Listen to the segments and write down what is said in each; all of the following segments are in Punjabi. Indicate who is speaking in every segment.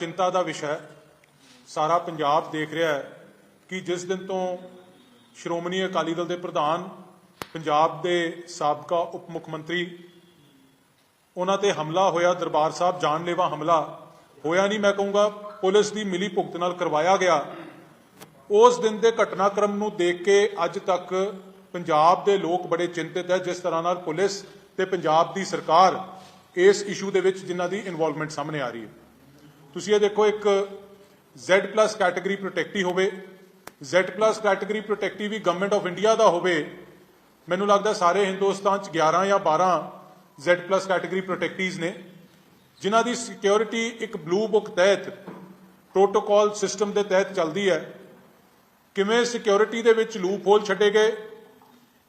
Speaker 1: ਚਿੰਤਾ ਦਾ ਵਿਸ਼ਾ ਹੈ। ਸਾਰਾ ਪੰਜਾਬ ਦੇਖ ਰਿਹਾ ਹੈ ਕਿ ਜਿਸ ਦਿਨ ਤੋਂ ਸ਼੍ਰੋਮਣੀ ਅਕਾਲੀ ਦਲ ਦੇ ਪ੍ਰਧਾਨ, ਪੰਜਾਬ ਦੇ ਸਾਬਕਾ ਉਪ ਮੁੱਖ ਮੰਤਰੀ ਉਹਨਾਂ ਤੇ ਹਮਲਾ ਹੋਇਆ, ਦਰਬਾਰ ਸਾਹਿਬ ਜਾਨਲੇਵਾ ਹਮਲਾ ਹੋਇਆ ਨਹੀਂ, ਮੈਂ ਕਹੂੰਗਾ ਪੁਲਿਸ ਦੀ ਮਿਲੀ ਭੁਗਤ ਨਾਲ ਕਰਵਾਇਆ ਗਿਆ। ਉਸ ਦਿਨ ਦੇ ਘਟਨਾਕ੍ਰਮ ਨੂੰ ਦੇਖ ਕੇ ਅੱਜ ਤੱਕ ਪੰਜਾਬ ਦੇ ਲੋਕ ਬੜੇ ਚਿੰਤਿਤ ਹੈ, ਜਿਸ ਤਰ੍ਹਾਂ ਨਾਲ ਪੁਲਿਸ ਤੇ ਪੰਜਾਬ ਦੀ ਸਰਕਾਰ ਇਸ ਇਸ਼ੂ ਦੇ ਵਿੱਚ ਜਿਨ੍ਹਾਂ ਦੀ ਇਨਵੋਲਵਮੈਂਟ ਸਾਹਮਣੇ ਆ ਰਹੀ ਹੈ। ਤੁਸੀਂ ਇਹ ਦੇਖੋ ਇੱਕ Z+ ਕੈਟਾਗਰੀ ਪ੍ਰੋਟੈਕਟੀ ਹੋਵੇ, Z+ ਕੈਟਾਗਰੀ ਪ੍ਰੋਟੈਕਟੀ ਵੀ ਗਵਰਨਮੈਂਟ ਆਫ ਇੰਡੀਆ ਦਾ ਹੋਵੇ, ਮੈਨੂੰ ਲੱਗਦਾ ਸਾਰੇ ਹਿੰਦੁਸਤਾਨ ਚ 11 ਜਾਂ 12 Z+ ਕੈਟਾਗਰੀ ਪ੍ਰੋਟੈਕਟੀਜ਼ ਨੇ, ਜਿਨ੍ਹਾਂ ਦੀ ਸਿਕਿਉਰਿਟੀ ਇੱਕ ਬਲੂ ਬੁੱਕ ਤਹਿਤ ਪ੍ਰੋਟੋਕਾਲ ਸਿਸਟਮ ਦੇ ਤਹਿਤ ਚੱਲਦੀ ਹੈ। ਕਿਵੇਂ ਸਿਕਿਉਰਿਟੀ ਦੇ ਵਿੱਚ ਲੂਪ ਹੋਲ ਛੱਡੇ ਗਏ,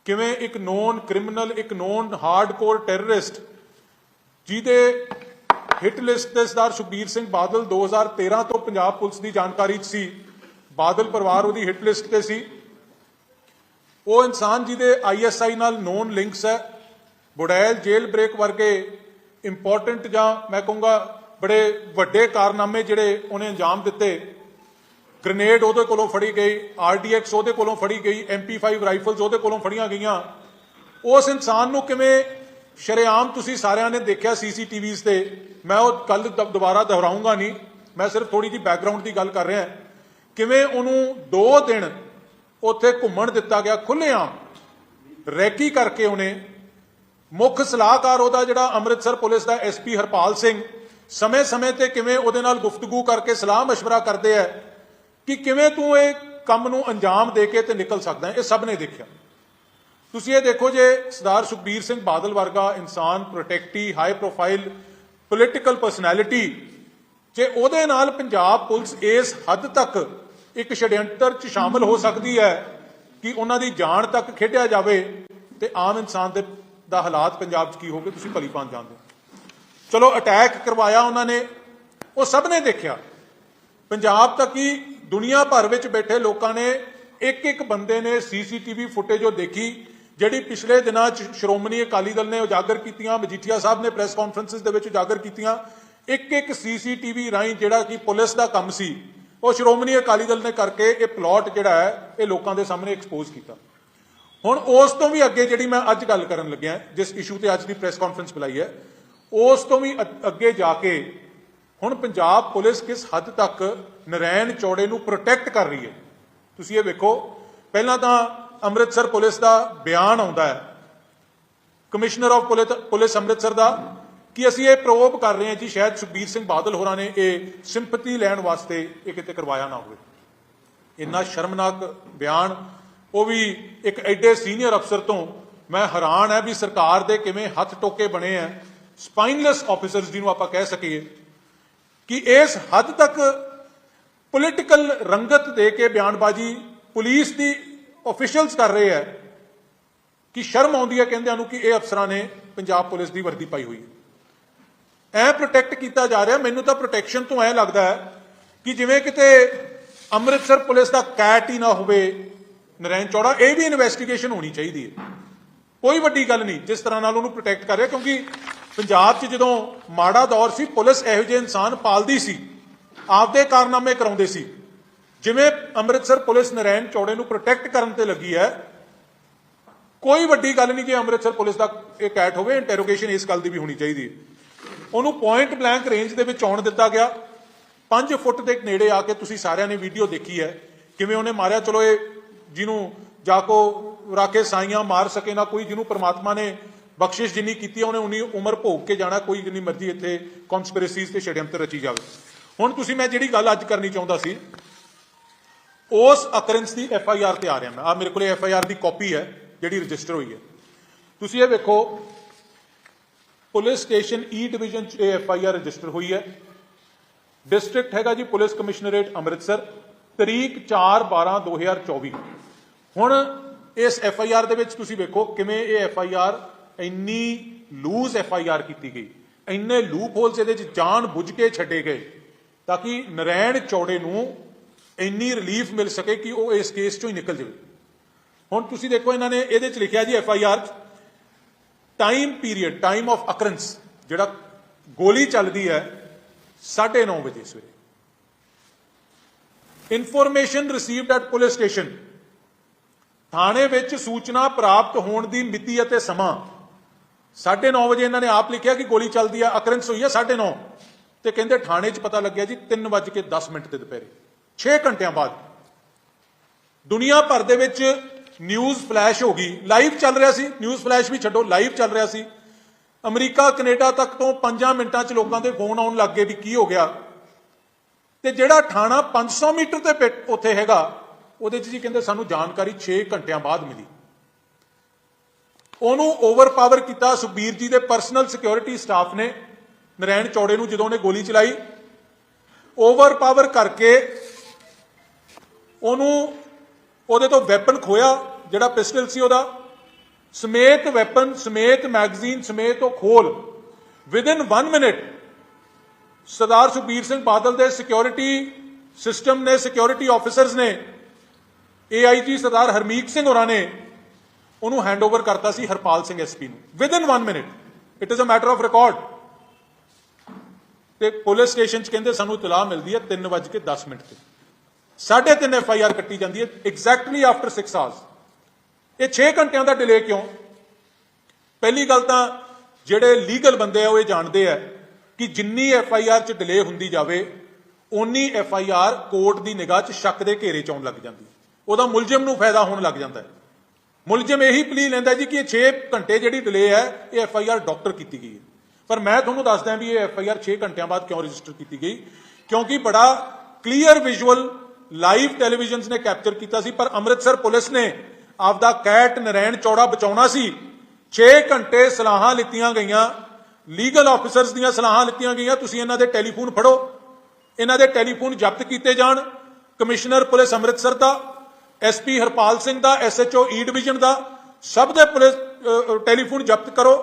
Speaker 1: ਕਿਵੇਂ ਇੱਕ ਨੋਨ ਕ੍ਰਿਮੀਨਲ ਇੱਕ ਨੋਨ ਹਾਰਡਕੋਰ ਟੈਰਰਿਸਟ ਜਿਹਦੇ ਹਿੱਟ ਲਿਸਟ ਤੇ ਸਰਦਾਰ ਸੁਖਬੀਰ ਸਿੰਘ ਬਾਦਲ 2013 ਤੋਂ ਪੰਜਾਬ ਪੁਲਿਸ ਦੀ ਜਾਣਕਾਰੀ 'ਚ ਸੀ। ਬਾਦਲ ਪਰਿਵਾਰ ਉਹਦੀ ਹਿੱਟ ਲਿਸਟ ਤੇ ਸੀ। ਉਹ ਇਨਸਾਨ ਜਿਹਦੇ ਆਈਐਸਆਈ ਨਾਲ ਨੋਨ ਲਿੰਕਸ ਹੈ। ਬੁੜੈਲ ਜੇਲ ਬ੍ਰੇਕ ਵਰਗੇ ਇੰਪੋਰਟੈਂਟ ਜਾਂ ਮੈਂ ਕਹੂੰਗਾ ਬੜੇ ਵੱਡੇ ਕਾਰਨਾਮੇ ਜਿਹੜੇ ਉਹਨੇ ਅੰਜਾਮ ਦਿੱਤੇ। ਗ੍ਰਨੇਡ ਉਹਦੇ ਕੋਲੋਂ ਫੜੀ ਗਈ ਆਰਡੀਐਕਸ ਉਹਦੇ ਕੋਲੋਂ ਫੜੀ ਗਈ MP5 ਰਾਈਫਲਸ ਉਹਦੇ ਕੋਲੋਂ ਫੜੀਆਂ ਗਈਆਂ। ਉਸ ਇਨਸਾਨ ਨੂੰ ਕਿਵੇਂ ਸ਼ਰੇਆਮ ਤੁਸੀਂ ਸਾਰਿਆਂ ਨੇ ਦੇਖਿਆ ਸੀਸੀਟੀਵੀਜ਼ ਤੇ ਮੈਂ ਉਹ ਕੱਲ ਦੁਬਾਰਾ ਦੁਹਰਾਉਂਗਾ ਨਹੀਂ ਮੈਂ ਸਿਰਫ ਥੋੜੀ ਜਿਹੀ ਬੈਕਗ੍ਰਾਉਂਡ ਦੀ ਗੱਲ ਕਰ ਰਿਹਾ ਕਿਵੇਂ ਉਹਨੂੰ 2 ਦਿਨ ਉੱਥੇ ਘੁੰਮਣ ਦਿੱਤਾ ਗਿਆ ਖੁੱਲ੍ਹੇਆਮ ਰੈਕੀ ਕਰਕੇ ਉਹਨੇ ਮੁੱਖ ਸਲਾਹਕਾਰ ਉਹਦਾ ਜਿਹੜਾ ਅੰਮ੍ਰਿਤਸਰ ਪੁਲਿਸ ਦਾ ਐਸਪੀ ਹਰਪਾਲ ਸਿੰਘ ਸਮੇਂ-ਸਮੇਂ ਤੇ ਕਿਵੇਂ ਉਹਦੇ ਨਾਲ ਗੁਫ਼ਤਗੂ ਕਰਕੇ ਸਲਾਹ مشورہ ਕਰਦੇ ਆ ਕਿ ਕਿਵੇਂ ਤੂੰ ਇਹ ਕੰਮ ਨੂੰ ਅੰਜਾਮ ਦੇ ਕੇ ਤੇ ਨਿਕਲ ਸਕਦਾ ਹੈ ਇਹ ਸਭ ਨੇ ਦੇਖਿਆ ਤੁਸੀਂ ਇਹ ਦੇਖੋ ਜੇ ਸਰਦਾਰ ਸੁਖਬੀਰ ਸਿੰਘ ਬਾਦਲ ਵਰਗਾ ਇਨਸਾਨ protectee high profile political personality ਜੇ ਉਹਦੇ ਨਾਲ ਪੰਜਾਬ ਪੁਲਿਸ ਇਸ ਹੱਦ ਤੱਕ ਇੱਕ ਛੜਯੰਤਰ 'ਚ ਸ਼ਾਮਲ ਹੋ ਸਕਦੀ ਹੈ ਕਿ ਉਹਨਾਂ ਦੀ ਜਾਨ ਤੱਕ ਖੇਡਿਆ ਜਾਵੇ, ਤੇ ਆਮ ਇਨਸਾਨ ਦੇ ਦਾ ਹਾਲਾਤ ਪੰਜਾਬ 'ਚ ਕੀ ਹੋਗੇ ਤੁਸੀਂ ਭਲੀ ਭਾਂਤ ਜਾਣਦੇ ਹੋ। ਚਲੋ ਅਟੈਕ ਕਰਵਾਇਆ ਉਹਨਾਂ ਨੇ, ਉਹ ਸਭ ਨੇ ਦੇਖਿਆ। ਪੰਜਾਬ ਤੱਕ ਹੀ ਦੁਨੀਆ ਭਰ ਵਿੱਚ ਬੈਠੇ ਲੋਕਾਂ ਨੇ ਇੱਕ ਇੱਕ ਬੰਦੇ ਨੇ ਸੀਸੀਟੀਵੀ ਫੁਟੇਜ ਉਹ ਦੇਖੀ ਜਿਹੜੀ ਪਿਛਲੇ ਦਿਨਾਂ 'ਚ ਸ਼੍ਰੋਮਣੀ ਅਕਾਲੀ ਦਲ ਨੇ ਉਜਾਗਰ ਕੀਤੀਆਂ, ਮਜੀਠੀਆ ਸਾਹਿਬ ਨੇ ਪ੍ਰੈਸ ਕਾਨਫਰੰਸਿਸ ਦੇ ਵਿੱਚ ਉਜਾਗਰ ਕੀਤੀਆਂ ਇੱਕ ਇੱਕ ਸੀਸੀਟੀਵੀ ਰਾਹੀਂ ਜਿਹੜਾ ਕਿ ਪੁਲਿਸ ਦਾ ਕੰਮ ਸੀ, ਉਹ ਸ਼੍ਰੋਮਣੀ ਅਕਾਲੀ ਦਲ ਨੇ ਕਰਕੇ ਇਹ ਪਲਾਟ ਜਿਹੜਾ ਹੈ, ਇਹ ਲੋਕਾਂ ਦੇ ਸਾਹਮਣੇ ਐਕਸਪੋਜ਼ ਕੀਤਾ। ਹੁਣ ਉਸ ਤੋਂ ਵੀ ਅੱਗੇ ਜਿਹੜੀ ਮੈਂ ਅੱਜ ਗੱਲ ਕਰਨ ਲੱਗਿਆ, ਜਿਸ ਇਸ਼ੂ ਤੇ ਅੱਜ ਦੀ ਪ੍ਰੈਸ ਕਾਨਫਰੰਸ ਬੁਲਾਈ ਹੈ, ਉਸ ਤੋਂ ਵੀ ਅੱਗੇ ਜਾ ਕੇ ਹੁਣ ਪੰਜਾਬ ਪੁਲਿਸ ਕਿਸ ਹੱਦ ਤੱਕ ਨਰੈਣ ਚੌੜੇ ਨੂੰ ਪ੍ਰੋਟੈਕਟ ਕਰ ਰਹੀ ਹੈ? ਤੁਸੀਂ ਇਹ ਵੇਖੋ, ਪਹਿਲਾਂ ਤਾਂ ਅੰਮ੍ਰਿਤਸਰ ਪੁਲਿਸ ਦਾ ਬਿਆਨ ਆਉਂਦਾ ਹੈ। ਕਮਿਸ਼ਨਰ ਆਫ ਪੁਲਿਸ ਅੰਮ੍ਰਿਤਸਰ ਦਾ ਕਿ ਅਸੀਂ ਇਹ ਪ੍ਰੋਬ ਕਰ ਰਹੇ ਹਾਂ ਜੀ, ਸ਼ਾਇਦ ਸੁਖਬੀਰ ਸਿੰਘ ਬਾਦਲ ਹੋਰਾਂ ਨੇ ਇਹ ਸਿੰਪਥੀ ਲੈਣ ਵਾਸਤੇ ਇਹ ਕਿਤੇ ਕਰਵਾਇਆ ਨਾ ਹੋਵੇ। ਇੰਨਾ ਸ਼ਰਮਨਾਕ ਬਿਆਨ, ਉਹ ਵੀ ਇੱਕ ਐਡੇ ਸੀਨੀਅਰ ਅਫਸਰ ਤੋਂ ਮੈਂ ਹੈਰਾਨ ਹੈ ਵੀ ਸਰਕਾਰ ਦੇ ਕਿਵੇਂ ਹੱਥ ਟੋਕੇ ਬਣੇ ਆ। ਸਪਾਈਨਲੈਸ ਆਫੀਸਰਸ ਜਿਹਨੂੰ ਆਪਾਂ ਕਹਿ ਸਕੀਏ ਕਿ ਇਸ ਹੱਦ ਤੱਕ ਪੋਲਿਟੀਕਲ ਰੰਗਤ ਦੇ ਕੇ ਬਿਆਨਬਾਜ਼ੀ ਪੁਲਿਸ ਦੀ ਆਫੀਸ਼ੀਅਲਸ ਕਰ ਰਹੇ ਹੈ ਕਿ ਸ਼ਰਮ ਆਉਂਦੀ ਹੈ ਕਹਿੰਦਿਆਂ ਨੂੰ ਕਿ ਇਹ ਅਫਸਰਾਂ ਨੇ ਪੰਜਾਬ ਪੁਲਿਸ ਦੀ ਵਰਦੀ ਪਾਈ ਹੋਈ ਹੈ। ਐ ਪ੍ਰੋਟੈਕਟ ਕੀਤਾ ਜਾ ਰਿਹਾ, ਮੈਨੂੰ ਤਾਂ ਪ੍ਰੋਟੈਕਸ਼ਨ ਤੋਂ ਐ ਲੱਗਦਾ ਹੈ ਕਿ ਜਿਵੇਂ ਕਿਤੇ ਅੰਮ੍ਰਿਤਸਰ ਪੁਲਿਸ ਦਾ ਕੈਟ ਹੀ ਨਾ ਹੋਵੇ, ਨਰੈਣ ਚੌੜਾ, ਇਹ ਵੀ ਇਨਵੈਸਟੀਗੇਸ਼ਨ ਹੋਣੀ ਚਾਹੀਦੀ ਹੈ। ਕੋਈ ਵੱਡੀ ਗੱਲ ਨਹੀਂ, ਜਿਸ ਤਰ੍ਹਾਂ ਨਾਲ ਉਹਨੂੰ ਪ੍ਰੋਟੈਕਟ ਕਰ ਰਿਹਾ, ਕਿਉਂਕਿ ਪੰਜਾਬ 'ਚ ਜਦੋਂ ਮਾੜਾ ਦੌਰ ਸੀ, ਪੁਲਿਸ ਇਹੋ ਜਿਹੇ ਇਨਸਾਨ ਪਾਲਦੀ ਸੀ, ਆਪਦੇ ਕਾਰਨਾਮੇ ਕਰਾਉਂਦੇ ਸੀ। ਜਿਵੇਂ ਅੰਮ੍ਰਿਤਸਰ ਪੁਲਿਸ ਨਰੈਣ ਚੌੜੇ ਨੂੰ ਪ੍ਰੋਟੈਕਟ ਕਰਨ ਤੇ ਲੱਗੀ ਹੈ, ਕੋਈ ਵੱਡੀ ਗੱਲ ਨਹੀਂ ਕਿ ਅੰਮ੍ਰਿਤਸਰ ਪੁਲਿਸ ਦਾ ਇਹ ਕੈਟ ਹੋਵੇ ਇੰਟਰੋਗੇਸ਼ਨ ਇਸ ਗੱਲ ਦੀ ਵੀ ਹੋਣੀ ਚਾਹੀਦੀ ਹੈ। ਉਹਨੂੰ ਪੁਆਇੰਟ ਬਲੈਂਕ ਰੇਂਜ ਦੇ ਵਿੱਚ ਆਉਣ ਦਿੱਤਾ ਗਿਆ। 5 ਫੁੱਟ ਦੇ ਨੇੜੇ ਆ ਕੇ ਤੁਸੀਂ ਸਾਰਿਆਂ ਨੇ ਵੀਡੀਓ ਦੇਖੀ ਹੈ। ਕਿਵੇਂ ਉਹਨੇ ਮਾਰਿਆ? ਚਲੋ ਇਹ ਜਿਹਨੂੰ ਜਾ ਜਾਕੋ ਰਾਕੇ ਸਾਈਆਂ ਮਾਰ ਸਕੇ ਨਾ ਕੋਈ, ਜਿਹਨੂੰ ਪ੍ਰਮਾਤਮਾ ਨੇ ਬਖਸ਼ਿਸ਼ ਜਿੰਨੀ ਕੀਤੀ ਉਹਨੇ ਉਨੀ ਉਮਰ ਭੋਗ ਕੇ ਜਾਣਾ, ਕੋਈ ਜਿੰਨੀ ਮਰਜ਼ੀ ਇੱਥੇ ਕਨਸਪੀਰੇਸੀਜ਼ ਤੇ ਛੜਯੰਤਰ ਰਚੀ ਜਾਵੇ। ਹੁਣ ਤੁਸੀਂ, ਮੈਂ ਜਿਹੜੀ ਗੱਲ ਅੱਜ ਕਰਨੀ ਚਾਹੁੰਦਾ ਸੀ ਉਸ ਅਕਰੈਂਸ ਦੀ ਐਫ ਆਈ ਆਰ ਤੇ ਆ ਰਿਹਾ ਮੈਂ। ਆ ਮੇਰੇ ਕੋਲੇ ਐਫ ਆਈ ਆਰ ਦੀ ਕਾਪੀ ਹੈ, ਜਿਹੜੀ ਰਜਿਸਟਰ ਹੋਈ ਹੈ। ਤੁਸੀਂ ਇਹ ਵੇਖੋ, ਪੁਲਿਸ ਸਟੇਸ਼ਨ ਈ ਡਿਵੀਜ਼ਨ ਚ ਇਹ ਐਫ ਆਈ ਆਰ ਰਜਿਸਟਰ ਹੋਈ ਹੈ। ਡਿਸਟ੍ਰਿਕਟ ਹੈਗਾ ਜੀ ਪੁਲਿਸ ਕਮਿਸ਼ਨਰੇਟ ਅੰਮ੍ਰਿਤਸਰ, ਤਰੀਕ 4 12 2024 ਹੁਣ ਇਸ ਐਫ ਆਈ ਆਰ ਦੇ ਵਿੱਚ ਤੁਸੀਂ ਵੇਖੋ ਕਿਵੇਂ ਇਹ ਐਫ ਆਈ ਆਰ ਇੰਨੀ ਲੂਜ਼ ਐਫ ਆਈ ਆਰ ਕੀਤੀ ਗਈ। ਇੰਨੇ ਲੂਪ ਹੋਲਸ ਇਹਦੇ 'ਚ ਜਾਣ ਬੁੱਝ ਕੇ ਛੱਡੇ ਗਏ, ਤਾਂ ਕਿ ਨਰੈਣ ਚੌੜੇ ਨੂੰ ਇੰਨੀ ਰਿਲੀਫ ਮਿਲ ਸਕੇ ਕਿ ਉਹ ਇਸ ਕੇਸ ਚੋਂ ਹੀ ਨਿਕਲ ਜਾਵੇ। ਹੁਣ ਤੁਸੀਂ ਦੇਖੋ ਇਹਨਾਂ ਨੇ ਇਹਦੇ ਚ ਲਿਖਿਆ ਜੀ F I R time period time of occurrence ਜਿਹੜਾ ਗੋਲੀ ਚੱਲਦੀ ਹੈ 9:30 ਵਜੇ ਸਵੇਰੇ। Information received at police station ਥਾਣੇ ਵਿੱਚ ਸੂਚਨਾ ਪ੍ਰਾਪਤ ਹੋਣ ਦੀ ਮਿਤੀ ਅਤੇ ਸਮਾਂ। 9:30 ਵਜੇ ਇਹਨਾਂ ਨੇ ਆਪ ਲਿਖਿਆ ਕਿ ਗੋਲੀ ਚੱਲਦੀ ਆ ਅਕਰੈਂਸ ਹੋਈ ਆ 9:30 ਤੇ ਕਹਿੰਦੇ ਥਾਣੇ 'ਚ ਪਤਾ ਲੱਗਿਆ ਜੀ 3:10 ਮਿੰਟ ਤੇ ਦੁਪਹਿਰੇ। 6 ਘੰਟਿਆਂ ਬਾਅਦ। ਦੁਨੀਆ ਭਰ ਦੇ ਵਿੱਚ ਨਿਊਜ਼ ਫਲੈਸ਼ ਹੋ ਗਈ। ਲਾਈਵ ਚੱਲ ਰਿਹਾ ਸੀ। ਨਿਊਜ਼ ਫਲੈਸ਼ ਵੀ ਛੱਡੋ ਲਾਈਵ ਚੱਲ ਰਿਹਾ ਸੀ। ਅਮਰੀਕਾ, ਕੈਨੇਡਾ ਤੱਕ ਤੋਂ 5 ਮਿੰਟਾਂ 'ਚ ਲੋਕਾਂ ਦੇ ਫੋਨ ਆਉਣ ਲੱਗ ਗਏ ਵੀ ਕੀ ਹੋ ਗਿਆ। ਤੇ ਜਿਹੜਾ ਥਾਣਾ 500 ਮੀਟਰ ਤੇ ਪਿੱਟ- ਉੱਥੇ ਹੈਗਾ, ਉਹਦੇ 'ਚ ਜੀ ਕਹਿੰਦੇ ਸਾਨੂੰ ਜਾਣਕਾਰੀ 6 ਘੰਟਿਆਂ ਬਾਅਦ ਮਿਲੀ। ਉਹਨੂੰ ਓਵਰਪਾਵਰ ਕੀਤਾ ਸੁਖਬੀਰ ਜੀ ਦੇ ਪਰਸਨਲ ਸਿਕਿਉਰਿਟੀ ਸਟਾਫ ਨੇ। ਨਰੈਣ ਚੌੜੇ ਨੂੰ ਜਦੋਂ ਉਹਨੇ ਗੋਲੀ ਚਲਾਈ ਓਵਰਪਾਵਰ ਕਰਕੇ ਉਹਨੂੰ ਉਹਦੇ ਤੋਂ ਵੈਪਨ ਖੋਇਆ ਜਿਹੜਾ ਪਿਸਟਲ ਸੀ ਉਹਦਾ। ਸਮੇਤ ਵੈਪਨ ਸਮੇਤ ਮੈਗਜ਼ੀਨ ਸਮੇਤ ਉਹ ਖੋਲ। ਵਿਦਿਨ 1 ਮਿੰਟ ਸਰਦਾਰ ਸੁਖਬੀਰ ਸਿੰਘ ਬਾਦਲ ਦੇ ਸਿਕਿਉਰਿਟੀ ਸਿਸਟਮ ਨੇ ਸਿਕਿਉਰਿਟੀ ਆਫੀਸਰਸ ਨੇ ਏਆਈਜੀ ਸਰਦਾਰ ਹਰਮੀਤ ਸਿੰਘ ਹੋਰਾਂ ਨੇ ਉਹਨੂੰ ਹੈਂਡਓਵਰ ਕਰਤਾ ਸੀ ਹਰਪਾਲ ਸਿੰਘ ਐਸਪੀ ਨੂੰ। Within 1 minute it is a matter of record ਤੇ ਪੁਲਿਸ ਸਟੇਸ਼ਨ 'ਚ ਕਹਿੰਦੇ ਸਾਨੂੰ ਇਤਲਾਹ ਮਿਲਦੀ ਹੈ 3:10 ਮਿੰਟ ਤੇ। ਸਾਢੇ ਤਿੰਨ ਐਫ ਆਈ ਆਰ ਕੱਟੀ ਜਾਂਦੀ ਹੈ ਐਗਜ਼ੈਕਟਲੀ ਆਫਟਰ 6 ਆਵਰਸ ਇਹ 6 ਘੰਟਿਆਂ ਦਾ ਡਿਲੇ ਕਿਉਂ? ਪਹਿਲੀ ਗੱਲ ਤਾਂ ਜਿਹੜੇ ਲੀਗਲ ਬੰਦੇ ਆ, ਉਹ ਇਹ ਜਾਣਦੇ ਆ ਕਿ ਜਿੰਨੀ ਐਫ ਆਈ ਆਰ 'ਚ ਡਿਲੇ ਹੁੰਦੀ ਜਾਵੇ ਉਨੀ ਐਫ ਆਈ ਆਰ ਕੋਰਟ ਦੀ ਨਿਗਾਹ 'ਚ ਸ਼ੱਕ ਦੇ ਘੇਰੇ 'ਚ ਆਉਣ ਲੱਗ ਜਾਂਦੀ। ਉਹਦਾ ਮੁਲਜ਼ਮ ਨੂੰ ਫਾਇਦਾ ਹੋਣ ਲੱਗ ਜਾਂਦਾ ਹੈ। ਮੁਲਜ਼ਮ ਇਹੀ ਪਲੀ ਲੈਂਦਾ ਜੀ ਕਿ ਇਹ 6 ਘੰਟੇ ਜਿਹੜੀ ਡਿਲੇ ਹੈ, ਇਹ ਐਫ ਆਈ ਆਰ ਡਾਕਟਰ ਕੀਤੀ ਗਈ ਹੈ। ਪਰ ਮੈਂ ਤੁਹਾਨੂੰ ਦੱਸਦਾ ਵੀ ਇਹ ਐਫ ਆਈ ਆਰ 6 ਘੰਟਿਆਂ ਬਾਅਦ ਕਿਉਂ ਰਜਿਸਟਰ ਕੀਤੀ ਗਈ? ਕਿਉਂਕਿ ਬੜਾ ਕਲੀਅਰ ਵਿਜ਼ੂਅਲ ਲਾਈਵ ਟੈਲੀਵਿਜ਼ਨਸ ਨੇ ਕੈਪਚਰ ਕੀਤਾ ਸੀ, ਪਰ ਅੰਮ੍ਰਿਤਸਰ ਪੁਲਿਸ ਨੇ ਆਪਦਾ ਕੈਟ ਨਰੈਣ ਚੌੜਾ ਬਚਾਉਣਾ ਸੀ। 6 ਘੰਟੇ ਸਲਾਹਾਂ ਲਿੱਤੀਆਂ ਗਈਆਂ। ਲੀਗਲ ਆਫੀਸਰਸ ਦੀਆਂ ਸਲਾਹਾਂ ਲਿੱਤੀਆਂ ਗਈਆਂ, ਤੁਸੀਂ ਇਹਨਾਂ ਦੇ ਟੈਲੀਫੋਨ ਫੜੋ। ਇਹਨਾਂ ਦੇ ਟੈਲੀਫੋਨ ਜ਼ਬਤ ਕੀਤੇ ਜਾਣ। ਕਮਿਸ਼ਨਰ ਪੁਲਿਸ ਅੰਮ੍ਰਿਤਸਰ ਦਾ, ਐਸਪੀ ਹਰਪਾਲ ਸਿੰਘ ਦਾ, ਐਸਐਚਓ ਈ ਡਿਵੀਜ਼ਨ ਦਾ, ਸਭ ਦੇ ਪੁਲਿਸ ਟੈਲੀਫੋਨ ਜ਼ਬਤ ਕਰੋ।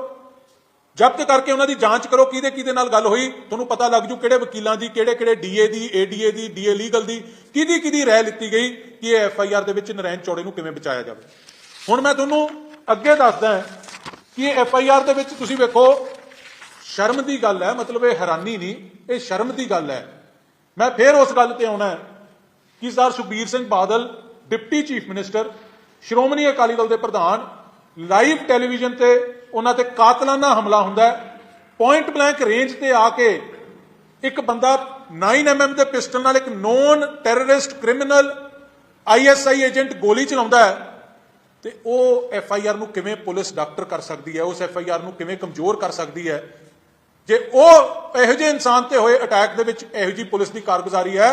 Speaker 1: ਜ਼ਬਤ ਕਰਕੇ ਉਹਨਾਂ ਦੀ ਜਾਂਚ ਕਰੋ, ਕਿਹਦੇ ਕਿਹਦੇ ਨਾਲ ਗੱਲ ਹੋਈ, ਤੁਹਾਨੂੰ ਪਤਾ ਲੱਗ ਜੂ ਕਿਹੜੇ ਵਕੀਲਾਂ ਦੀ, ਕਿਹੜੇ ਕਿਹੜੇ ਡੀਏ ਦੀ ਏਡੀਏ ਦੀ ਡੀਏ ਲੀਗਲ ਦੀ, ਕਿਹਦੀ ਕਿਹਦੀ ਰਾਇ ਲਿੱਤੀ ਗਈ ਕਿ ਇਹ ਐਫ ਆਈ ਆਰ ਦੇ ਵਿੱਚ ਨਰੈਣ ਚੌੜੇ ਨੂੰ ਕਿਵੇਂ ਬਚਾਇਆ ਜਾਵੇ। ਹੁਣ ਮੈਂ ਤੁਹਾਨੂੰ ਅੱਗੇ ਦੱਸਦਾ ਕਿ ਇਹ ਐਫ ਆਈ ਆਰ ਦੇ ਵਿੱਚ ਤੁਸੀਂ ਵੇਖੋ, ਸ਼ਰਮ ਦੀ ਗੱਲ ਹੈ, ਮਤਲਬ ਇਹ ਹੈਰਾਨੀ ਨਹੀਂ, ਇਹ ਸ਼ਰਮ ਦੀ ਗੱਲ ਹੈ। ਮੈਂ ਫੇਰ ਉਸ ਗੱਲ ਤੇ ਆਉਣਾ ਕਿ sir Sukhbir Singh Badal, deputy chief minister, Shiromani Akali Dal ਦੇ ਪ੍ਰਧਾਨ, ਲਾਈਵ ਟੈਲੀਵਿਜ਼ਨ ਤੇ ਉਹਨਾਂ ਤੇ ਕਾਤਲਾਨਾ ਹਮਲਾ ਹੁੰਦਾ ਪੁਆਇੰਟ ਬਲੈਂਕ ਰੇਂਜ ਤੇ ਆ ਕੇ ਇੱਕ ਬੰਦਾ 9mm ਦੇ ਪਿਸਟਲ ਨਾਲ ਇੱਕ known terrorist criminal ISI agent ਗੋਲੀ ਚਲਾਉਂਦਾ ਹੈ ਤੇ ਉਹ ਐਫ ਆਈ ਆਰ ਨੂੰ ਕਿਵੇਂ ਪੁਲਿਸ ਡਾਕਟਰ ਕਰ ਸਕਦੀ ਹੈ, ਉਸ ਐਫ ਆਈ ਆਰ ਨੂੰ ਕਿਵੇਂ ਕਮਜ਼ੋਰ ਕਰ ਸਕਦੀ ਹੈ? ਜੇ ਉਹ ਇਹੋ ਜਿਹੇ ਇਨਸਾਨ ਤੇ ਹੋਏ ਅਟੈਕ ਦੇ ਵਿੱਚ ਇਹੋ ਜਿਹੀ ਪੁਲਿਸ ਦੀ ਕਾਰਗੁਜ਼ਾਰੀ ਹੈ,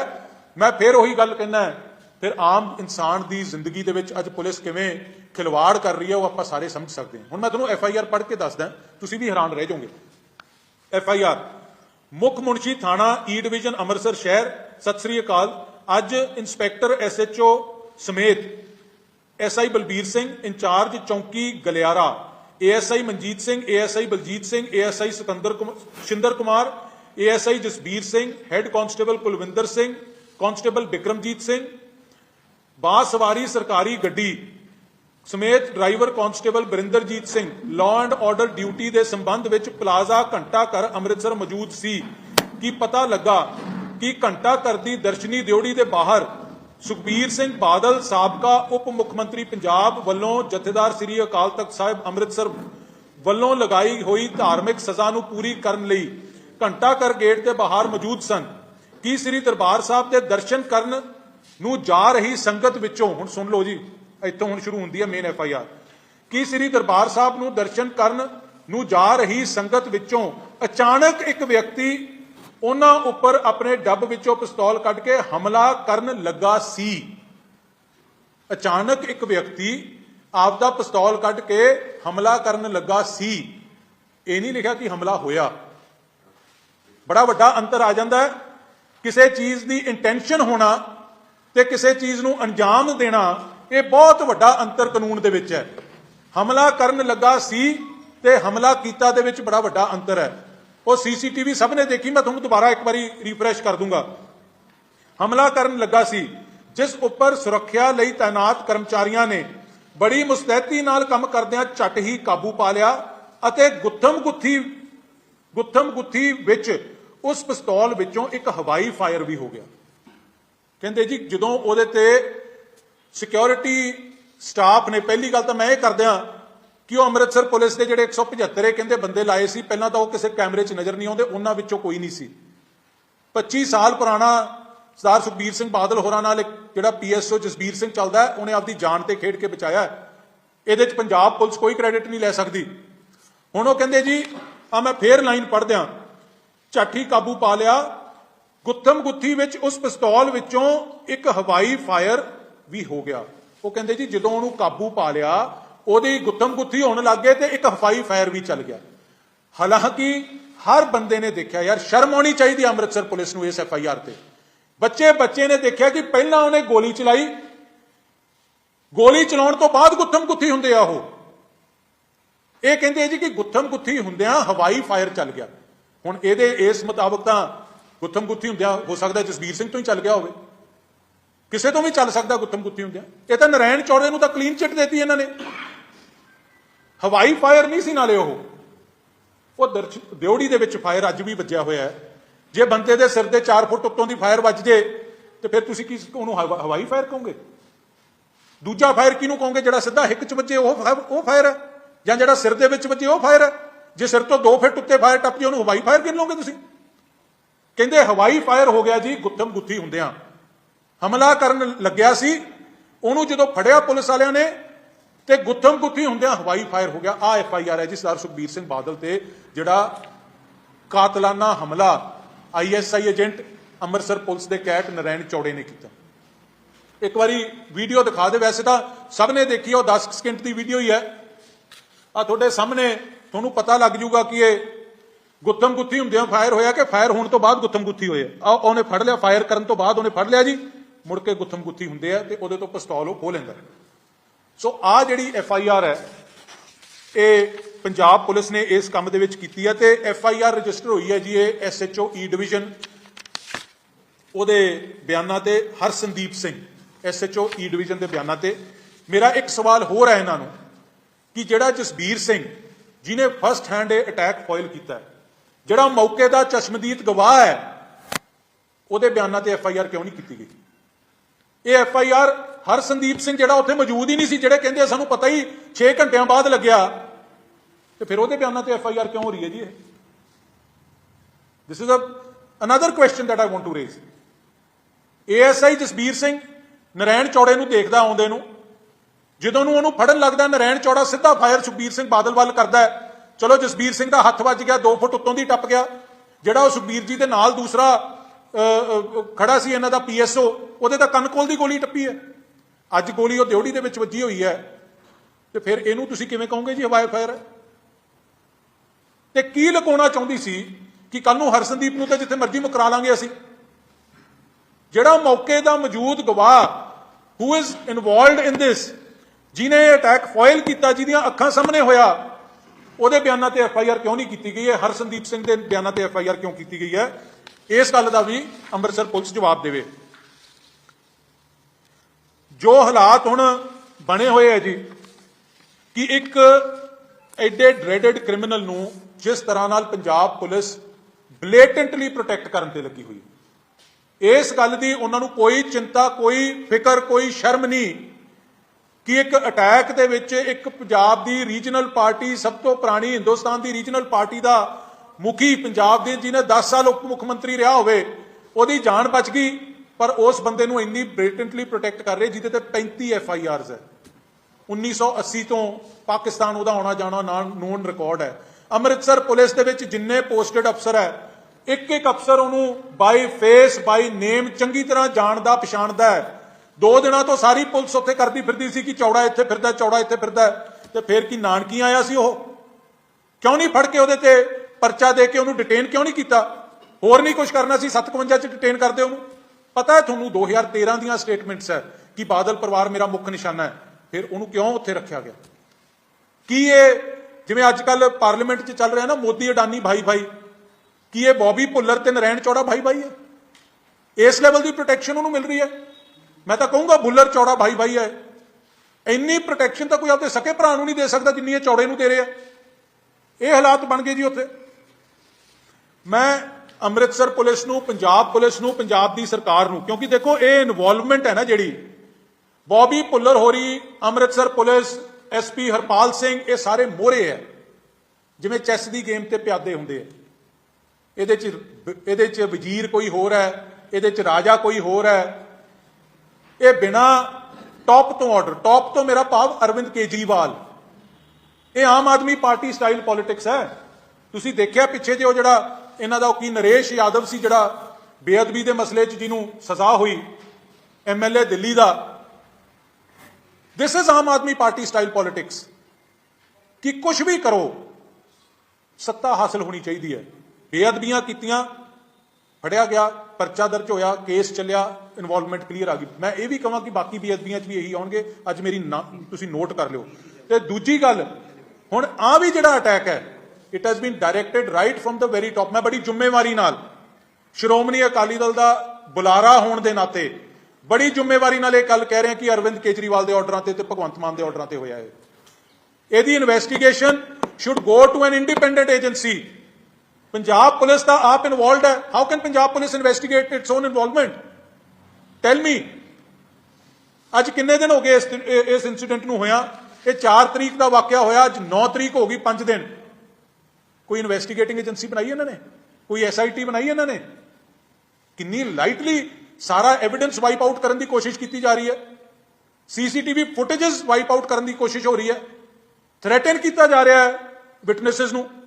Speaker 1: ਮੈਂ ਫਿਰ ਉਹੀ ਗੱਲ ਕਹਿੰਦਾ ਫਿਰ ਆਮ ਇਨਸਾਨ ਦੀ ਜ਼ਿੰਦਗੀ ਦੇ ਵਿੱਚ ਅੱਜ ਪੁਲਿਸ ਕਿਵੇਂ ਖਿਲਵਾੜ ਕਰ ਰਹੀ ਹੈ, ਉਹ ਆਪਾਂ ਸਾਰੇ ਸਮਝ ਸਕਦੇ ਹਾਂ। ਹੁਣ ਮੈਂ ਤੁਹਾਨੂੰ ਐਫ ਆਈ ਆਰ ਪੜ੍ਹ ਕੇ ਦੱਸਦਾ, ਤੁਸੀਂ ਵੀ ਹੈਰਾਨ ਰਹਿ ਜਾਓਗੇ। ਐਫ ਆਈ ਆਰ, ਮੁੱਖ ਮੁਨਸ਼ੀ ਥਾਣਾ ਈ ਡਿਵੀਜ਼ਨ ਅੰਮ੍ਰਿਤਸਰ ਸ਼ਹਿਰ, ਸਤਿ ਸ੍ਰੀ ਅਕਾਲ। ਅੱਜ ਇੰਸਪੈਕਟਰ ਐਸ ਐਚ ਓ ਸਮੇਤ S I Balbir Singh, incharge ਚੌਂਕੀ Galiara, A S I Manjit Singh, A S I Baljit Singh, A S I Satinder Shinder Kumar, A S I Jasbir Singh, head constable Kulwinder Singh, constable Bikramjit Singh ਬਾਸ ਸਵਾਰੀ ਸਰਕਾਰੀ ਗੱਡੀ ਸਮੇਤ driver constable Barinderjit Singh law and order duty ਦੇ ਸੰਬੰਧ ਵਿੱਚ ਪਲਾਜ਼ਾ ਘੰਟਾ ਘਰ ਅੰਮ੍ਰਿਤਸਰ ਮੌਜੂਦ ਸੀ। ਕਿ ਪਤਾ ਲੱਗਾ ਕਿ ਘੰਟਾ ਘਰ ਦੀ ਦਰਸ਼ਨੀ ਦਿਉੜੀ ਦੇ ਬਾਹਰ ਸੁਖਬੀਰ ਸਿੰਘ ਬਾਦਲ, ਸਾਬਕਾ ਉਪ ਮੁੱਖ ਮੰਤਰੀ ਪੰਜਾਬ ਵੱਲੋਂ ਜਥੇਦਾਰ ਸ੍ਰੀ ਅਕਾਲ ਤਖਤ ਸਾਹਿਬ ਅੰਮ੍ਰਿਤਸਰ ਵੱਲੋਂ ਲਗਾਈ ਹੋਈ ਧਾਰਮਿਕ ਸਜ਼ਾ ਨੂੰ ਪੂਰੀ ਕਰਨ ਲਈ ਘੰਟਾ ਘਰ ਗੇਟ ਦੇ ਬਾਹਰ ਮੌਜੂਦ ਸਨ। ਕਿ ਸ੍ਰੀ ਦਰਬਾਰ ਸਾਹਿਬ ਦੇ ਦਰਸ਼ਨ ਕਰਨ ਨੂੰ ਜਾ ਰਹੀ ਸੰਗਤ ਵਿੱਚੋਂ, ਹੁਣ ਸੁਣ ਲਓ ਜੀ, ਇੱਥੋਂ ਹੁਣ ਸ਼ੁਰੂ ਹੁੰਦੀ ਹੈ ਮੇਨ ਐਫ ਆਈ ਆਰ ਕਿ ਸ੍ਰੀ ਦਰਬਾਰ ਸਾਹਿਬ ਨੂੰ ਦਰਸ਼ਨ ਕਰਨ ਨੂੰ ਜਾ ਰਹੀ ਸੰਗਤ ਵਿੱਚੋਂ ਅਚਾਨਕ ਇੱਕ ਵਿਅਕਤੀ ਉਹਨਾਂ ਉੱਪਰ ਆਪਣੇ ਡੱਬ ਵਿੱਚੋਂ ਪਿਸਤੌਲ ਕੱਢ ਕੇ ਹਮਲਾ ਕਰਨ ਲੱਗਾ ਸੀ। ਅਚਾਨਕ ਇੱਕ ਵਿਅਕਤੀ ਆਪਦਾ ਪਿਸਤੌਲ ਕੱਢ ਕੇ ਹਮਲਾ ਕਰਨ ਲੱਗਾ ਸੀ। ਇਹ ਨਹੀਂ ਲਿਖਿਆ ਕਿ ਹਮਲਾ ਹੋਇਆ। ਬੜਾ ਵੱਡਾ ਅੰਤਰ ਆ ਜਾਂਦਾ ਹੈ। ਕਿਸੇ ਚੀਜ਼ ਦੀ ਇੰਟੈਂਸ਼ਨ ਹੋਣਾ ਤੇ ਕਿਸੇ ਚੀਜ਼ ਨੂੰ ਅੰਜਾਮ ਦੇਣਾ ਇਹ ਬਹੁਤ ਵੱਡਾ ਅੰਤਰ ਕਾਨੂੰਨ ਦੇ ਵਿੱਚ ਹੈ। ਹਮਲਾ ਕਰਨ ਲੱਗਾ ਸੀ ਤੇ ਹਮਲਾ ਕੀਤਾ ਦੇ ਵਿੱਚ ਬੜਾ ਵੱਡਾ ਅੰਤਰ ਹੈ। ਉਹ ਸੀਸੀਟੀਵੀ ਸਭ ਨੇ ਦੇਖੀ, ਮੈਂ ਤੁਹਾਨੂੰ ਦੁਬਾਰਾ ਇੱਕ ਵਾਰੀ ਰਿਫਰੈਸ਼ ਕਰ ਦੂੰਗਾ। ਹਮਲਾ ਕਰਨ ਲੱਗਾ ਸੀ, ਜਿਸ ਉੱਪਰ ਸੁਰੱਖਿਆ ਲਈ ਤਾਇਨਾਤ ਕਰਮਚਾਰੀਆਂ ਨੇ ਬੜੀ ਮੁਸਤੈਦੀ ਨਾਲ ਕੰਮ ਕਰਦਿਆਂ ਝਟ ਹੀ ਕਾਬੂ ਪਾ ਲਿਆ ਅਤੇ ਗੁੱਥਮ ਗੁੱਥੀ ਗੁੱਥਮ ਗੁੱਥੀ ਵਿੱਚ ਉਸ ਪਿਸਤੌਲ ਵਿੱਚੋਂ ਇੱਕ ਹਵਾਈ ਫਾਇਰ ਵੀ ਹੋ ਗਿਆ। ਕਹਿੰਦੇ ਜੀ, ਜਦੋਂ ਉਹਦੇ ਤੇ ਸਿਕਿਉਰਿਟੀ ਸਟਾਫ ਨੇ, ਪਹਿਲੀ ਗੱਲ ਤਾਂ ਮੈਂ ਇਹ ਕਰਦਿਆਂ ਕਿ ਉਹ ਅੰਮ੍ਰਿਤਸਰ ਪੁਲਿਸ ਦੇ ਜਿਹੜੇ 175 ਕਹਿੰਦੇ ਬੰਦੇ ਲਾਏ ਸੀ, ਪਹਿਲਾਂ ਤਾਂ ਉਹ ਕਿਸੇ ਕੈਮਰੇ 'ਚ ਨਜ਼ਰ ਨਹੀਂ ਆਉਂਦੇ, ਉਹਨਾਂ ਵਿੱਚੋਂ ਕੋਈ ਨਹੀਂ ਸੀ। 25 ਸਾਲ ਪੁਰਾਣਾ ਸਰਦਾਰ ਸੁਖਬੀਰ ਸਿੰਘ ਬਾਦਲ ਹੋਰਾਂ ਨਾਲ ਇੱਕ ਜਿਹੜਾ ਪੀਐਸਓ ਜਸਬੀਰ ਸਿੰਘ ਚੱਲਦਾ ਉਹਨੇ ਆਪਦੀ ਜਾਨ ਤੇ ਖੇਡ ਕੇ ਬਚਾਇਆ ਇਹਦੇ 'ਚ ਪੰਜਾਬ ਪੁਲਿਸ ਕੋਈ ਕ੍ਰੈਡਿਟ ਨਹੀਂ ਲੈ ਸਕਦੀ। ਹੁਣ ਉਹ ਕਹਿੰਦੇ ਜੀ ਆ ਮੈਂ ਫੇਰ ਲਾਈਨ ਪੜ੍ਹਦਿਆਂ, ਝਾਠੀ ਕਾਬੂ ਪਾ ਲਿਆ ਗੁੱਥਮ ਗੁੱਥੀ ਵਿੱਚ ਉਸ ਪਿਸਤੌਲ ਵਿੱਚੋਂ ਇੱਕ ਹਵਾਈ ਫਾਇਰ ਵੀ ਹੋ ਗਿਆ। ਉਹ ਕਹਿੰਦੇ ਜੀ ਜਦੋਂ ਉਹਨੂੰ ਕਾਬੂ ਪਾ ਲਿਆ, ਉਹਦੀ ਗੁੱਥਮ ਗੁੱਥੀ ਹੋਣ ਲੱਗ ਗਏ ਤੇ ਇੱਕ ਹਵਾਈ ਫਾਇਰ ਵੀ ਚੱਲ ਗਿਆ। ਹਾਲਾਂਕਿ ਹਰ ਬੰਦੇ ਨੇ ਦੇਖਿਆ ਯਾਰ, ਸ਼ਰਮ ਆਉਣੀ ਚਾਹੀਦੀ ਹੈ ਅੰਮ੍ਰਿਤਸਰ ਪੁਲਿਸ ਨੂੰ ਇਸ ਐਫ ਆਈ ਆਰ ਤੇ। ਬੱਚੇ ਬੱਚੇ ਨੇ ਦੇਖਿਆ ਕਿ ਪਹਿਲਾਂ ਉਹਨੇ ਗੋਲੀ ਚਲਾਈ। ਗੋਲੀ ਚਲਾਉਣ ਤੋਂ ਬਾਅਦ ਗੁੱਥਮ ਗੁੱਥੀ ਹੁੰਦੇ ਆ ਉਹ। ਇਹ ਕਹਿੰਦੇ ਜੀ ਕਿ ਗੁੱਥਮ ਗੁੱਥੀ ਹੁੰਦਿਆਂ ਹਵਾਈ ਫਾਇਰ ਚੱਲ ਗਿਆ। ਹੁਣ ਇਹਦੇ, ਇਸ ਮੁਤਾਬਕ ਤਾਂ ਗੁੱਥਮ ਗੁੱਥੀ ਹੁੰਦਿਆਂ ਹੋ ਸਕਦਾ ਜਸਬੀਰ ਸਿੰਘ ਤੋਂ ਹੀ ਚੱਲ ਗਿਆ ਹੋਵੇ। ਕਿਸੇ ਤੋਂ ਵੀ ਚੱਲ ਸਕਦਾ ਗੁੱਥਮ ਗੁੱਥੀ ਹੁੰਦਿਆਂ। ਇਹ ਤਾਂ ਨਰੈਣ ਚੌੜੇ ਨੂੰ ਤਾਂ ਕਲੀਨ ਚਿੱਟ ਦਿੱਤੀ ਇਹਨਾਂ ਨੇ। ਹਵਾਈ ਫਾਇਰ ਨਹੀਂ ਸੀ ਨਾਲੇ ਉਹ। ਉਹ ਦਰਸ਼ ਦਿਉੜੀ ਦੇ ਵਿੱਚ ਫਾਇਰ ਅੱਜ ਵੀ ਵੱਜਿਆ ਹੋਇਆ ਹੈ। ਜੇ ਬੰਦੇ ਦੇ ਸਿਰ ਦੇ 4 ਫੁੱਟ ਉੱਤੋਂ ਦੀ ਫਾਇਰ ਵੱਜ ਜੇ, ਤੇ ਫਿਰ ਤੁਸੀਂ ਕੀ ਉਹਨੂੰ ਹਵਾ- ਹਵਾਈ ਫਾਇਰ ਕਹੋਗੇ? ਦੂਜਾ ਫਾਇਰ ਕਿਹਨੂੰ ਕਹੋਗੇ ਜਿਹੜਾ ਸਿੱਧਾ ਹਿੱਕ 'ਚ ਵੱਜੇ, ਉਹ ਫਾ- ਉਹ ਫਾਇਰ ਹੈ। ਜਾਂ ਜਿਹੜਾ ਸਿਰ ਦੇ ਵਿੱਚ ਵੱਜੇ, ਉਹ ਫਾਇਰ ਹੈ। ਜੇ ਸਿਰ ਤੋਂ 2 ਫੁੱਟ ਉੱਤੇ ਫਾਇਰ ਟੱਪ ਜੇ, ਉਹਨੂੰ ਹਵਾਈ ਫਾਇਰ ਕਿਹਨ ਲਓਗੇ ਤੁਸੀਂ? ਕਹਿੰਦੇ ਹਵਾਈ ਫਾਇਰ ਹੋ ਗਿਆ ਜੀ ਗੁੱਥਮ ਗੁੱਥੀ ਹੁੰਦਿਆਂ। ਹਮਲਾ ਕਰਨ ਲੱਗਿਆ ਸੀ। ਉਹਨੂੰ ਜਦੋਂ ਫੜਿਆ ਪੁਲਿਸ ਵਾਲਿਆਂ ਨੇ ਤੇ ਗੁੱਥਮ ਗੁੱਥੀ ਹੁੰਦਿਆਂ ਹਵਾਈ ਫਾਇਰ ਹੋ ਗਿਆ। ਆ ਐਫ ਆਈ ਆਰ ਹੈ ਜੀ ਸਰਦਾਰ ਸੁਖਬੀਰ ਸਿੰਘ ਬਾਦਲ ਤੇ ਜਿਹੜਾ ਕਾਤਲਾਨਾ ਹਮਲਾ ਆਈਐਸਆਈ ਏਜੰਟ ਅੰਮ੍ਰਿਤਸਰ ਪੁਲਿਸ ਦੇ ਕੈਟ ਨਰੈਣ ਚੌੜੇ ਨੇ ਕੀਤਾ। ਇੱਕ ਵਾਰੀ ਵੀਡੀਓ ਦਿਖਾ ਦੇ ਵੈਸੇ ਤਾਂ ਸਭ ਨੇ ਦੇਖੀ ਉਹ 10 ਸਕਿੰਟ ਦੀ ਵੀਡੀਓ ਹੀ ਹੈ। ਆ ਤੁਹਾਡੇ ਸਾਹਮਣੇ ਤੁਹਾਨੂੰ ਪਤਾ ਲੱਗ ਜੂਗਾ ਕਿ ਇਹ ਗੁੱਥਮ ਗੁੱਥੀ ਹੁੰਦਿਆਂ ਫਾਇਰ ਹੋਇਆ ਕਿ ਫਾਇਰ ਹੋਣ ਤੋਂ ਬਾਅਦ ਗੁੱਥਮ ਗੁੱਥੀ ਹੋਇਆ ਆ ਉਹਨੇ ਫੜ ਲਿਆ ਫਾਇਰ ਕਰਨ ਤੋਂ ਬਾਅਦ ਉਹਨੇ ਫੜ ਲਿਆ ਜੀ। ਮੁੜ ਕੇ ਗੁੱਥਮ ਗੁੱਥੀ ਹੁੰਦੇ ਆ ਤੇ ਉਹਦੇ ਤੋਂ ਪਿਸਤੌਲ ਉਹ ਖੋਹ ਲੈਂਦਾ ਸੋ ਆ ਜਿਹੜੀ ਐਫ ਆਈ ਆਰ ਹੈ ਇਹ ਪੰਜਾਬ ਪੁਲਿਸ ਨੇ ਇਸ ਕੰਮ ਦੇ ਵਿੱਚ ਕੀਤੀ ਹੈ ਤੇ ਐਫ ਆਈ ਆਰ ਰਜਿਸਟਰ ਹੋਈ ਹੈ ਜੀ ਇਹ S H O E division. ਉਹਦੇ ਬਿਆਨਾਂ ਤੇ Harsandeep Singh S H O E division ਦੇ ਬਿਆਨਾਂ ਤੇ। ਮੇਰਾ ਇੱਕ ਸਵਾਲ ਹੋਰ ਹੈ ਇਹਨਾਂ ਨੂੰ ਕਿ ਜਿਹੜਾ ਜਸਬੀਰ ਸਿੰਘ ਜਿਨੇ ਫਸਟ ਹੈਂਡ ਇਹ ਅਟੈਕ ਫੋਇਲ ਕੀਤਾ ਹੈ, ਜਿਹੜਾ ਮੌਕੇ ਦਾ ਚਸ਼ਮਦੀਦ ਗਵਾਹ ਹੈ, ਉਹਦੇ ਬਿਆਨਾਂ ਤੇ ਐਫ ਆਈ ਆਰ ਕਿਉਂ ਨਹੀਂ ਕੀਤੀ ਗਈ? ਇਹ F I R Harsandeep Singh ਜਿਹੜਾ ਉੱਥੇ ਮੌਜੂਦ ਹੀ ਨਹੀਂ ਸੀ, ਜਿਹੜੇ ਕਹਿੰਦੇ ਸਾਨੂੰ ਪਤਾ ਹੀ 6 ਘੰਟਿਆਂ ਬਾਅਦ ਲੱਗਿਆ। ਤੇ ਫਿਰ ਉਹਦੇ ਬਿਆਨਾਂ ਤੇ ਐਫ ਆਈ ਆਰ ਕਿਉਂ ਹੋ ਰਹੀ ਹੈ ਜੀ ਇਹ? This is a another question that I want to raise ASI Jasbir Singh Narain ਚੌੜੇ ਨੂੰ ਦੇਖਦਾ ਆਉਂਦੇ ਨੂੰ, ਜਦੋਂ ਨੂੰ ਉਹਨੂੰ ਫੜਨ ਲੱਗਦਾ, ਨਰੈਣ ਚੌੜਾ ਸਿੱਧਾ ਫਾਇਰ ਸੁਖਬੀਰ ਸਿੰਘ ਬਾਦਲ ਵੱਲ ਕਰਦਾ ਹੈ। ਚਲੋ ਜਸਬੀਰ ਸਿੰਘ ਦਾ ਹੱਥ ਵੱਜ ਗਿਆ 2 ਫੁੱਟ ਉੱਤੋਂ ਦੀ ਟੱਪ ਗਿਆ। ਜਿਹੜਾ ਉਹ ਸੁਖਬੀਰ ਜੀ ਦੇ ਨਾਲ ਦੂਸਰਾ ਖੜਾ ਸੀ ਇਹਨਾਂ ਦਾ ਪੀਐਸਓ ਉਹਦੇ ਤਾਂ ਕੰਨ ਕੋਲ ਦੀ ਗੋਲੀ ਟੱਪੀ ਹੈ। ਅੱਜ ਗੋਲੀ ਉਹ ਦਿਉੜੀ ਦੇ ਵਿੱਚ ਵੱਜੀ ਹੋਈ ਹੈ। ਤੇ ਫਿਰ ਇਹਨੂੰ ਤੁਸੀਂ ਕਿਵੇਂ ਕਹੋਗੇ ਜੀ ਹਵਾਈ ਫਾਇਰ? ਹੈ ਤੇ ਕੀ ਲੁਕਾਉਣਾ ਚਾਹੁੰਦੀ ਸੀ ਕਿ ਕੱਲ ਨੂੰ ਹਰਸੰਦੀਪ ਨੂੰ ਤਾਂ ਜਿੱਥੇ ਮਰਜ਼ੀ ਮੁਕਰਾ ਲਾਂਗੇ ਅਸੀਂ। ਜਿਹੜਾ ਮੌਕੇ ਦਾ ਮੌਜੂਦ ਗਵਾਹ ਹੂ ਇਜ਼ ਇਨਵੋਲਵਡ ਇਨ ਦਿਸ ਜਿਨੇ ਅਟੈਕ ਫੋਇਲ ਕੀਤਾ, ਜਿਹਦੀਆਂ ਅੱਖਾਂ ਸਾਹਮਣੇ ਹੋਇਆ ਉਹਦੇ ਬਿਆਨਾਂ ਤੇ ਐਫ ਆਈ ਆਰ ਕਿਉਂ ਨਹੀਂ ਕੀਤੀ ਗਈ ਹੈ? ਹਰਸੰਦੀਪ ਸਿੰਘ ਦੇ ਬਿਆਨਾਂ ਤੇ ਐਫ ਆਈ ਆਰ ਕਿਉਂ ਕੀਤੀ ਗਈ ਹੈ? ਇਸ ਗੱਲ ਦਾ ਵੀ ਅੰਮ੍ਰਿਤਸਰ ਪੁਲਿਸ ਜਵਾਬ ਦੇਵੇ। ਜੋ ਹਾਲਾਤ ਹੁਣ ਬਣੇ ਹੋਏ ਹੈ ਜੀ, ਕਿ ਇੱਕ ਐਡੇ ਡਰੈਡਡ ਕ੍ਰਿਮੀਨਲ ਨੂੰ ਜਿਸ ਤਰ੍ਹਾਂ ਨਾਲ ਪੰਜਾਬ ਪੁਲਿਸ ਬਲੇਟੈਂਟਲੀ ਪ੍ਰੋਟੈਕਟ ਕਰਨ ਤੇ ਲੱਗੀ ਹੋਈ ਇਸ ਗੱਲ ਦੀ ਉਹਨਾਂ ਨੂੰ ਕੋਈ ਚਿੰਤਾ, ਕੋਈ ਫਿਕਰ, ਕੋਈ ਸ਼ਰਮ ਨਹੀਂ ਕਿ ਇੱਕ ਅਟੈਕ ਦੇ ਵਿੱਚ ਇੱਕ ਪੰਜਾਬ ਦੀ ਰੀਜਨਲ ਪਾਰਟੀ, ਸਭ ਤੋਂ ਪੁਰਾਣੀ ਹਿੰਦੁਸਤਾਨ ਦੀ ਰੀਜਨਲ ਪਾਰਟੀ ਦਾ ਮੁਖੀ ਪੰਜਾਬ ਦੇ, ਜਿਹਨੇ 10 ਸਾਲ ਉਪ ਮੁੱਖ ਮੰਤਰੀ ਰਿਹਾ ਹੋਵੇ, ਉਹਦੀ ਜਾਨ ਬਚ ਗਈ, ਪਰ ਉਸ ਬੰਦੇ ਨੂੰ ਇੰਨੀ ਬਲੇਟੈਂਟਲੀ ਪ੍ਰੋਟੈਕਟ ਕਰ ਰਹੇ, ਜਿਹਦੇ ਤੇ 35 ਐਫ ਆਈ ਆਰਸ ਹੈ। 1980 ਤੋਂ ਪਾਕਿਸਤਾਨ ਉਹਦਾ ਆਉਣਾ ਜਾਣਾ ਨੋਨ ਰਿਕਾਰਡ ਹੈ। ਅੰਮ੍ਰਿਤਸਰ ਪੁਲਿਸ ਦੇ ਵਿੱਚ ਜਿੰਨੇ ਪੋਸਟਡ ਅਫਸਰ ਹੈ ਇੱਕ ਇੱਕ ਅਫਸਰ ਉਹਨੂੰ ਬਾਈ ਫੇਸ ਬਾਈ ਨੇਮ ਚੰਗੀ ਤਰ੍ਹਾਂ ਜਾਣਦਾ, ਪਛਾਣਦਾ ਹੈ। ਦੋ ਦਿਨਾਂ ਤੋਂ ਸਾਰੀ ਪੁਲਿਸ ਉੱਥੇ ਕਰਦੀ ਫਿਰਦੀ ਸੀ ਕਿ ਚੌੜਾ ਇੱਥੇ ਫਿਰਦਾ, ਚੌੜਾ ਇੱਥੇ ਫਿਰਦਾ ਤੇ ਫਿਰ ਕੀ ਨਾਨਕੀ ਆਇਆ ਸੀ ਉਹ? ਕਿਉਂ ਨਹੀਂ ਫੜ ਕੇ ਉਹਦੇ ਤੇ ਪਰਚਾ ਦੇ ਕੇ ਉਹਨੂੰ ਡਿਟੇਨ ਕਿਉਂ ਨਹੀਂ ਕੀਤਾ? ਹੋਰ ਨਹੀਂ ਕੁਝ ਕਰਨਾ ਸੀ? 57 ਚ ਡਿਟੇਨ ਕਰਦੇ ਉਹਨੂੰ? ਪਤਾ ਹੈ ਤੁਹਾਨੂੰ 2013 ਦੀਆਂ ਸਟੇਟਮੈਂਟਸ ਹੈ ਕਿ ਬਾਦਲ ਪਰਿਵਾਰ ਮੇਰਾ ਮੁੱਖ ਨਿਸ਼ਾਨਾ ਹੈ। ਫਿਰ ਉਹਨੂੰ ਕਿਉਂ ਉੱਥੇ ਰੱਖਿਆ ਗਿਆ? ਕੀ ਇਹ, ਜਿਵੇਂ ਅੱਜ ਕੱਲ ਪਾਰਲੀਮੈਂਟ 'ਚ ਚੱਲ ਰਿਹਾ ਨਾ ਮੋਦੀ ਅਡਾਨੀ ਭਾਈ ਭਾਈ ਕੀ ਇਹ ਬੌਬੀ ਭੁੱਲਰ ਤੇ ਨਰੈਣ ਚੌੜਾ ਭਾਈ ਭਾਈ ਹੈ? ਇਸ ਲੈਵਲ ਦੀ ਪ੍ਰੋਟੈਕਸ਼ਨ ਉਹਨੂੰ ਮਿਲ ਰਹੀ ਹੈ। ਮੈਂ ਤਾਂ ਕਹੂੰਗਾ ਭੁੱਲਰ ਚੌੜਾ ਭਾਈ ਭਾਈ ਹੈ। ਇੰਨੀ ਪ੍ਰੋਟੈਕਸ਼ਨ ਤਾਂ ਕੋਈ ਆਪਦੇ ਸਕੇ ਭਰਾ ਨੂੰ ਨਹੀਂ ਦੇ ਸਕਦਾ ਜਿੰਨੀ ਇਹ ਚੌੜੇ ਨੂੰ ਦੇ ਰਿਹਾ ਇਹ ਹਾਲਾਤ ਬਣ ਗਏ ਜੀ ਉੱਥੇ। ਮੈਂ ਅੰਮ੍ਰਿਤਸਰ ਪੁਲਿਸ ਨੂੰ, ਪੰਜਾਬ ਪੁਲਿਸ ਨੂੰ, ਪੰਜਾਬ ਦੀ ਸਰਕਾਰ ਨੂੰ, ਕਿਉਂਕਿ ਦੇਖੋ ਇਹ ਇਨਵੋਲਵਮੈਂਟ ਹੈ ਨਾ ਜਿਹੜੀ। ਬੌਬੀ ਭੁੱਲਰ ਹੋਰੀ, ਅੰਮ੍ਰਿਤਸਰ ਪੁਲਿਸ ਐਸਪੀ ਹਰਪਾਲ ਸਿੰਘ, ਇਹ ਸਾਰੇ ਮੋਹਰੇ ਹੈ। ਜਿਵੇਂ ਚੈਸ ਦੀ ਗੇਮ ਤੇ ਪਿਆਦੇ ਹੁੰਦੇ ਆ। ਇਹਦੇ ਚ ਇਹਦੇ ਚ ਵਜ਼ੀਰ ਕੋਈ ਹੋਰ ਹੈ, ਇਹਦੇ ਚ ਰਾਜਾ ਕੋਈ ਹੋਰ ਹੈ। ਇਹ ਬਿਨਾ ਟੌਪ ਤੋਂ ਆਰਡਰ ਟੌਪ ਤੋਂ ਮੇਰਾ ਭਾਵ ਅਰਵਿੰਦ ਕੇਜਰੀਵਾਲ। ਇਹ Aam Aadmi party style politics ਹੈ। ਤੁਸੀਂ ਦੇਖਿਆ ਪਿੱਛੇ ਜੇ ਉਹ ਜਿਹੜਾ ਇਹਨਾਂ ਦਾ ਉਹ ਕੀ ਨਰੇਸ਼ ਯਾਦਵ ਸੀ ਜਿਹੜਾ ਬੇਅਦਬੀ ਦੇ ਮਸਲੇ 'ਚ ਜਿਹਨੂੰ ਸਜ਼ਾ ਹੋਈ MLA Delhi the. This is Aam Aadmi party style politics ਕਿ ਕੁਝ ਵੀ ਕਰੋ, ਸੱਤਾ ਹਾਸਲ ਹੋਣੀ ਚਾਹੀਦੀ ਹੈ। ਬੇਅਦਬੀਆਂ ਕੀਤੀਆਂ, ਫੜਿਆ ਗਿਆ। ਪਰਚਾ ਦਰਜ ਹੋਇਆ, ਕੇਸ ਚੱਲਿਆ ਇਨਵੋਲਵਮੈਂਟ ਕਲੀਅਰ ਆ ਗਈ। ਮੈਂ ਇਹ ਵੀ ਕਹਾਂ ਕਿ ਬਾਕੀ ਬੇਅਦਬੀਆਂ 'ਚ ਵੀ ਇਹੀ ਆਉਣਗੇ। ਅੱਜ ਮੇਰੀ ਨਾ- ਤੁਸੀਂ ਨੋਟ ਕਰ ਲਿਓ। ਤੇ ਦੂਜੀ ਗੱਲ, ਹੁਣ ਆ ਵੀ ਜਿਹੜਾ ਅਟੈਕ ਹੈ it has been directed right from the very top ਮੈਂ ਬੜੀ ਜ਼ਿੰਮੇਵਾਰੀ ਨਾਲ, ਸ਼੍ਰੋਮਣੀ ਅਕਾਲੀ ਦਲ ਦਾ ਬੁਲਾਰਾ ਹੋਣ ਦੇ ਨਾਤੇ, ਬੜੀ ਜ਼ਿੰਮੇਵਾਰੀ ਨਾਲ ਇਹ ਗੱਲ ਕਹਿ ਰਿਹਾ ਕਿ ਅਰਵਿੰਦ ਕੇਜਰੀਵਾਲ ਦੇ ਆਰਡਰਾਂ ਤੇ ਤੇ ਭਗਵੰਤ ਮਾਨ ਦੇ ਆਰਡਰਾਂ ਤੇ ਹੋਇਆ ਹੈ ਇਹਦੀ investigation should go to an independent agency Punjab police ਦਾ ਆਪ ਇਨਵੋਲਡ ਹੈ. How can Punjab police investigate its own involvement tell me ਅੱਜ ਕਿੰਨੇ ਦਿਨ ਹੋ ਗਏ ਇਸ ਦਿਨ- ਇਸ ਇਨਸੀਡੈਂਟ ਨੂੰ ਹੋਇਆ? ਇਹ 4 ਤਰੀਕ ਦਾ ਵਾਕਿਆ ਹੋਇਆ, ਅੱਜ 9 ਤਰੀਕ ਹੋ ਗਈ 5 ਦਿਨ। ਕੋਈ ਇਨਵੈਸਟੀਗੇਟਿੰਗ ਏਜੰਸੀ ਬਣਾਈ ਇਹਨਾਂ ਨੇ? ਕੋਈ ਐਸਆਈਟੀ ਬਣਾਈ ਇਹਨਾਂ ਨੇ? ਕਿੰਨੀ ਲਾਈਟਲੀ ਸਾਰਾ ਐਵੀਡੈਂਸ ਵਾਈਪ ਆਊਟ ਕਰਨ ਦੀ ਕੋਸ਼ਿਸ਼ ਕੀਤੀ ਜਾ ਰਹੀ ਹੈ। ਸੀਸੀਟੀਵੀ ਫੁਟੇजेस ਵਾਈਪ ਆਊਟ ਕਰਨ ਦੀ ਕੋਸ਼ਿਸ਼ ਹੋ ਰਹੀ ਹੈ। ਥ੍ਰੈਟਨ ਕੀਤਾ ਜਾ ਰਿਹਾ ਹੈ ਵਿਟਨੈਸਸ ਨੂੰ।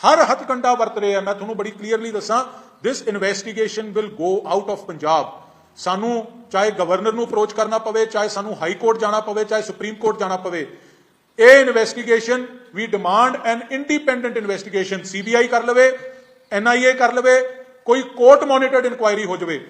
Speaker 1: ਹਰ ਹੱਥਕੰਡਾ ਵਰਤ ਰਿਹਾ ਮੈਂ ਤੁਹਾਨੂੰ ਬੜੀ ਕਲੀਅਰਲੀ ਦੱਸਾਂ this investigation will go out of Punjab ਸਾਨੂੰ ਚਾਹੇ ਗਵਰਨਰ ਨੂੰ ਅਪਰੋਚ ਕਰਨਾ ਪਵੇ, ਚਾਹੇ ਸਾਨੂੰ ਹਾਈ ਕੋਰਟ ਜਾਣਾ ਪਵੇ, ਚਾਹੇ ਸੁਪਰੀਮ ਕੋਰਟ ਜਾਣਾ ਪਵੇ, ਇਹ investigation we demand an independent investigation CBI ਕਰ ਲਵੇ ਐਨਆਈਏ ਕਰ ਲਵੇ, ਕੋਈ ਕੋਰਟ ਮੋਨੀਟਰਡ ਇਨਕੁਆਇਰੀ ਹੋ ਜਾਵੇ।